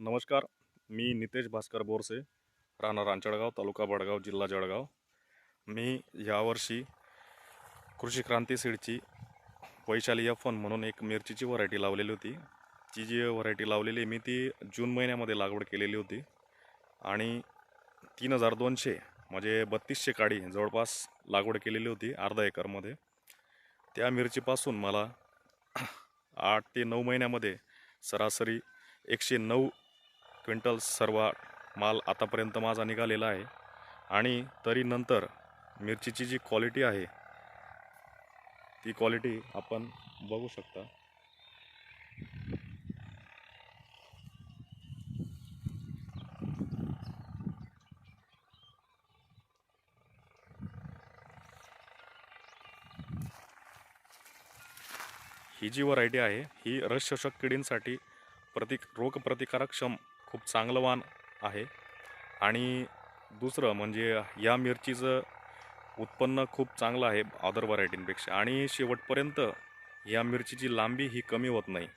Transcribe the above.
नमस्कार मी नितेश भास्कर बोरसे राहणार रांचडगाव तालुका बडगाव जिल्हा जळगाव. मी यावर्षी कृषी क्रांती सीडची वैशाली एफ वन म्हणून एक मिरचीची व्हरायटी लावलेली होती. ती जी व्हरायटी लावलेली मी ती जून महिन्यामध्ये लागवड केलेली होती. आणि तीन हजार दोनशे म्हणजे बत्तीसशे काडी जवळपास लागवड केलेली होती अर्धा एकरमध्ये. त्या मिरचीपासून मला आठ ते नऊ महिन्यामध्ये सरासरी एकशे नऊ क्विंटल सर्व माल आतापर्यंत माझा निघालेला आहे. आणि तरी नंतर मिरचीची जी क्वालिटी आहे ती क्वालिटी आपण बघू शकता. ही जी व्हरायटी आहे ही रसशोषक किडींसाठी प्रतिक रोगप्रतिकारक्षम खूप चांगलं वाण आहे. आणि दुसरं म्हणजे या मिरचीचं उत्पन्न खूप चांगलं आहे अदर व्हरायटींपेक्षा आणि शेवटपर्यंत या मिरचीची लांबी ही कमी होत नाही.